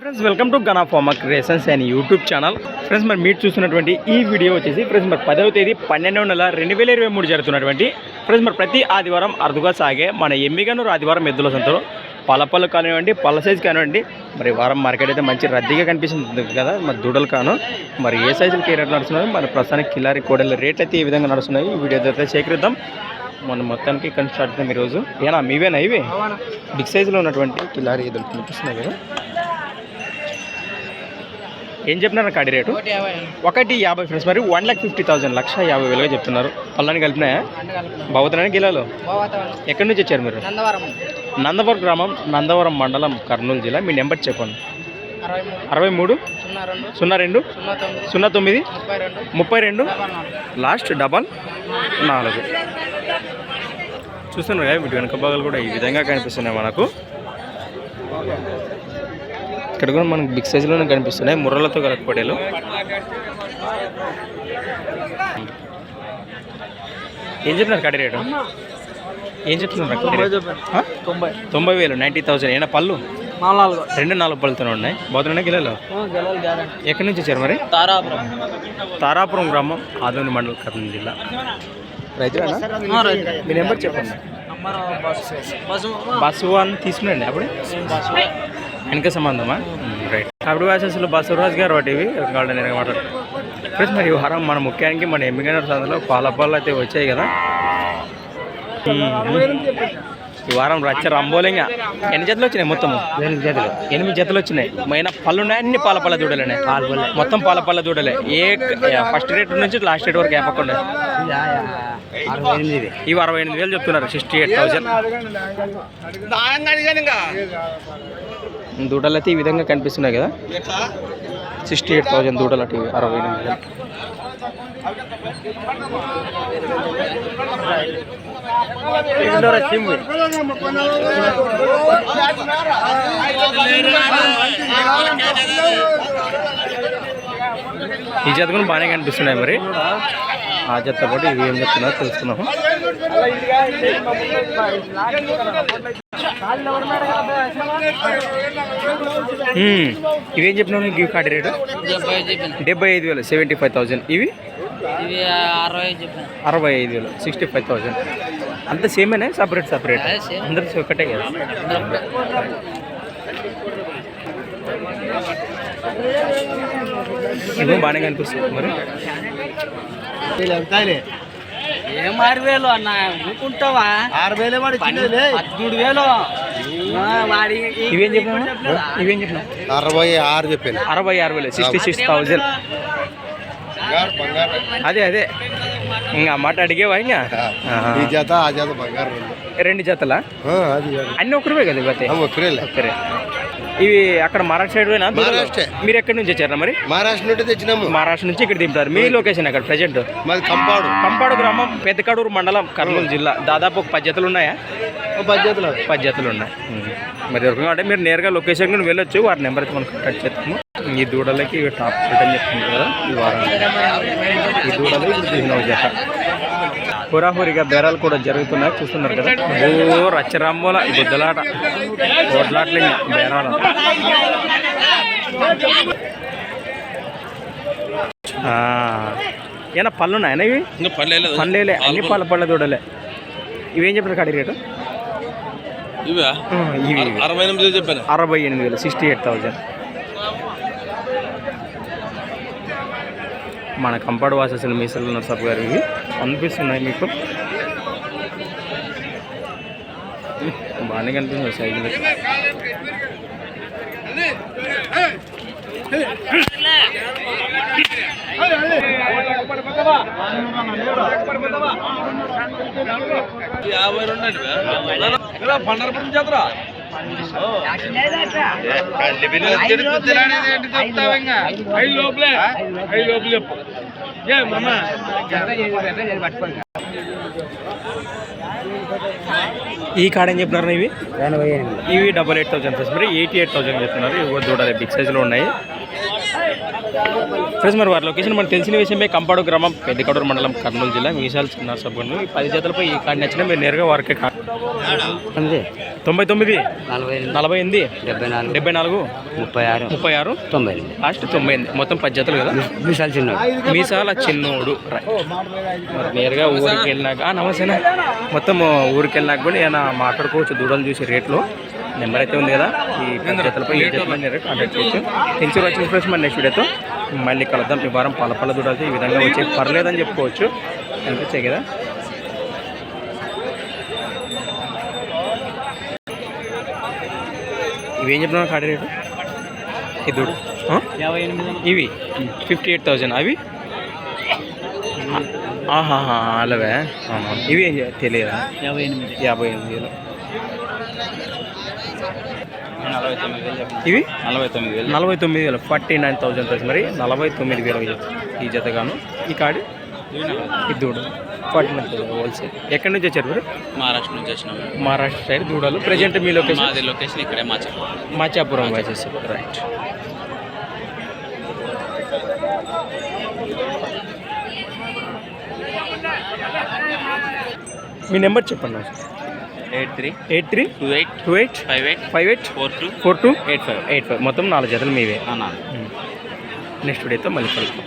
Friends welcome to Gana pharma creations and YouTube channel friends మరి మీరు చూస్తున్నటువంటి ఈ వీడియో వచ్చేసి ఫ్రెండ్స్ మరి పదవ తేదీ పన్నెండవ నెల రెండు వేల ఇరవై మూడు జరుగుతున్నటువంటి ఫ్రెండ్స్ మరి ప్రతి ఆదివారం అరుదుగా సాగే మన ఎమ్మిగనూరు ఆదివారం ఎద్దుల సంతలో పలపలు కానివ్వండి పళ్ళ సైజు కానివ్వండి మరి వారం మార్కెట్ అయితే మంచి రద్దీగా కనిపిస్తుంది కదా మరి దూడలు కాను మరి ఏ సైజులకి ఏ రేట్లు నడుస్తున్నాయి మరి ప్రస్తుతానికి కిలారి కోడల రేట్లు అయితే ఈ విధంగా నడుస్తున్నాయి. ఈ వీడియో అయితే సేకరిద్దాం. మన మొత్తానికి ఇక్కడ స్టార్ట్ అవుతాం ఈరోజు. ఏనా మీవేనా ఇవి? బిగ్ సైజులో ఉన్నటువంటి కిలారి ఎదురు కనిపిస్తున్నాయి కదా. ఏం చెప్తున్నారు కాడి రేటు? ఒకటి యాభై. ఫ్రెండ్స్ మరి వన్ లాక్ ఫిఫ్టీ థౌసండ్ లక్ష యాభై వేలుగా చెప్తున్నారు. పళ్ళని కలిపినాయా? బాగుతున్నాయి గిలాలు ఎక్కడి నుంచి వచ్చారు మీరు? నందవరం. గ్రామం నందవరం మండలం కర్నూలు జిల్లా. మీ నెంబర్ చెప్పండి. అరవై మూడు. సున్నా రెండు. సున్నా తొమ్మిది. ముప్పై రెండు. లాస్ట్ డబల్ నాలుగు. చూస్తున్నారు వీటి వెనక భాగాలు కూడా ఈ విధంగా కనిపిస్తున్నాయి మనకు. ఇక్కడ కూడా మనకు బిగ్ సైజులోనే కనిపిస్తున్నాయి. ముర్రలతో గల కోడేలు ఏం చెప్తున్నారు కడి రేటు? ఏం చెప్తున్నారు? తొంభై తొంభై. వేలు నైంటీ థౌసండ్. ఏమైనా పళ్ళు? రెండు నాలుగు పళ్ళుతోనే ఉన్నాయి. బాగుతున్నాయి గెలలు ఎక్కడి నుంచి వచ్చారు మరి? తారాపురం. తారాపురం గ్రామం ఆదోని మండలం కర్నూలు జిల్లా. రైతులేనా? మీ నెంబర్ చెప్పండి. బస్సు. అని తీసుకునండి అప్పుడు? వెనక సంబంధమా? రైట్ అప్పుడు అసలు బసవరాజు గారు వాటి ఇవి కావాలి నేను మాట్లాడు ఫ్రెండ్స్ మరి ఈ వారం మన ముఖ్యానికి మన ఎమ్మిగనర్ సందులో పాల పాలు అయితే వచ్చాయి కదా. ఈ వారం రచ్చ రంబోలింగా. ఎన్ని జతలు వచ్చినాయి మొత్తం ఎనిమిది జతలు. ఎనిమిది జతలు వచ్చినాయి. మైన పళ్ళు ఉన్నాయి అన్ని పాల పళ్ళ దూడలే పాల మొత్తం పాల పళ్ళ దూడలే. ఏ ఫస్ట్ రేట్ నుంచి లాస్ట్ రేట్ వరకు ఏపకుండా ఇవి అరవై ఎనిమిది వేలు చెప్తున్నారు సిక్స్టీ ఎయిట్ థౌసండ్. దూడలు అయితే ఈ విధంగా కనిపిస్తున్నాయి కదా. సిక్స్టీ ఎయిట్ థౌసండ్ దూడలు అటు అరవై ఎనిమిది ఈ జత కూడా బాగానే కనిపిస్తున్నాయి మరి. ఆ జత పాటు ఇవి ఏం చెప్తున్నారు తెలుసుకున్నాము. ఇవేం చెప్పినావు నీకు గిఫ్ట్ కార్డ్ రేటు డెబ్బై ఐదు వేలు సెవెంటీ ఫైవ్ థౌసండ్ ఇవి? ఇవి అరవై అరవై ఐదు వేలు సిక్స్టీ ఫైవ్ థౌసండ్ అంత సేమేనా? Separate separate. అందరు ఒకటే కదా? ఇవి బాగానే కనిపిస్తుంది మరి. ఏం ఆరు వేలు అన్న? ఊరుకుంటావా? ఆరు వేలే. పదమూడు వేలు. ఇవేం చెప్పినా ఇవేం చెప్పినా అరవై ఆరు చెప్పాను. అరవై ఆరు వేలు సిక్స్టీ సిక్స్ థౌజండ్ అదే అదే. ఇంకా మాట అడిగేవా ఇంకా? ఆహా. ఈ జత ఆ జత బంగారు రెండు. జతలా. అన్ని ఒకరివే కదా ఒక్కరేలే ఒక్కరే ఇవి అక్కడ మహారాష్ట్ర సైడ్ పోయినా మహారాష్ట్రే. మీరు ఎక్కడి నుంచి వచ్చారా మరి? మహారాష్ట్ర నుండి తెచ్చినాము. మహారాష్ట్ర నుంచి ఇక్కడ దింపుతారు మీ లొకేషన్ అక్కడ ప్రజెంట్ మాది కంపాడు. కంపాడు గ్రామం పెద్దకడూరు మండలం కర్నూలు జిల్లా. దాదాపు ఒక పది జతలు ఉన్నాయా? పద్ధతులు పది జతలు ఉన్నాయి. మరి అంటే మీరు నేరుగా లొకేషన్ కూడా వెళ్ళొచ్చు. వారి నెంబర్ అయితే మనం కాంటాక్ట్ చేస్తాము. ఈ దూడలకి ఇవి టాప్ రిటర్న్ చెప్తుంది కదా ఈ వారం ఈ దూడలు జత. హురాహురిగా బేరాలు కూడా జరుగుతున్నాయి. చూస్తున్నారు కదా. ఓ రచ్చరాంబోల బుద్ధలాట. ఓట్లాట్ల బేరాల. ఆ, ఏనా పళ్ళు ఉన్నాయన ఇవి? పళ్ళేలే అన్ని పళ్ళ. పళ్ళ దూడలే. ఇవేం చెప్పారు కాడి రేటు? ఇవా. అరవై ఎనిమిది చెప్పాను. అరవై ఎనిమిది వేలు సిక్స్టీ ఎయిట్ థౌజండ్. మన కంపాడు వాసెస్లు మీసలు నర్సప్ గారు ఇవి. అనిపిస్తున్నాయి మీకు? బాగానే కనిపిస్తుంది సైజులు. యాభై రెండు పండరపురం జాతర ఐదు లోపలే ఐదు లోపల చెప్పు ఏ మామ ఈ కాడ ఏం చెప్తున్నారు ఇవి ఇవి డబల్ ఎయిట్ థౌసండ్ ఫ్రెండ్స్. మరి ఎయిటీ ఎయిట్ థౌసండ్ చెప్తున్నారు. ఇవి చూడాలి బిగ్ సైజులో ఉన్నాయి. ఫ్రెండ్స్ మరి వారి లొకేషన్ మనకు తెలిసిన విషయమే కంపాడు గ్రామం పెద్దకడూరు మండలం కర్నూలు జిల్లా మీసాల్ చిన్న ఈ పది జతలపై ఈ కార్డు నచ్చినా మీరు నేరుగా వారికి తొంభై తొమ్మిది? నలభై ఎనిమిది. నలభై ఎనిమిది? డెబ్బై నాలుగు. డెబ్బై నాలుగు? ముప్పై ఆరు. ముప్పై ఆరు? తొంభై ఎనిమిది. లాస్ట్ తొంభై ఎనిమిది. మొత్తం పది జతలు కదా? విశాల్ చిన్నోడు. మీసాల చిన్నోడు. మరి నేరుగా ఊరికి వెళ్ళినాక ఆ, నమస్తేనా మొత్తం ఊరికి వెళ్ళినాక కూడా ఏమైనా మాట్లాడుకోవచ్చు దూడలు చూసి రేట్లు. నెంబర్ అయితే ఉంది కదా? ఈ జతలపై ఏ జతలు కాంటాక్ట్ చేయొచ్చు. తెంచూరు వచ్చిన ఫ్రెండ్స్ మన నెక్స్ట్ వీడియోతో మళ్ళీ కలుద్దాం. ఈ వారం పల పల దూడలు ఈ విధంగా వచ్చే. పర్లేదని చెప్పుకోవచ్చు. అనిపించాయి కదా? ఇవేం చెప్తున్నా కాడి రేటు? ఈ దూడు ఆ? యాభై ఎనిమిది ఇవి? Fifty eight thousand. అవి? ఆహాహా అలావే. ఇవి తెలియదా? యాభై ఎనిమిది. యాభై ఎనిమిది వేలు. ఇవి? నలభై తొమ్మిది వేలు. నలభై తొమ్మిది వేలు. ఫార్టీ నైన్ థౌజండ్ మరి నలభై తొమ్మిది వేలు ఈ జత- ఈ జతగాను ఈ కాడి? దూడ. ఫార్టీ హోల్సేల్ ఎక్కడి నుంచి వచ్చారు మీరు? మహారాష్ట్ర నుంచి వచ్చినాము మహారాష్ట్ర సైడ్ దూడలు. ప్రజెంట్ మీ లొకేషన్ మాది లొకేషన్ ఇక్కడే మాచా మాచాపురం వచ్చేసి రైట్ మీ నెంబర్ చెప్పండి నాకు. Eight three. Eight three? Two eight. Two eight? Five eight. Five eight? Four two. Four two? Eight five. Eight five. మొత్తం నాలుగు జతలు మీవే. నెక్స్ట్ వీడియోతో మళ్ళీ కలుద్దాం.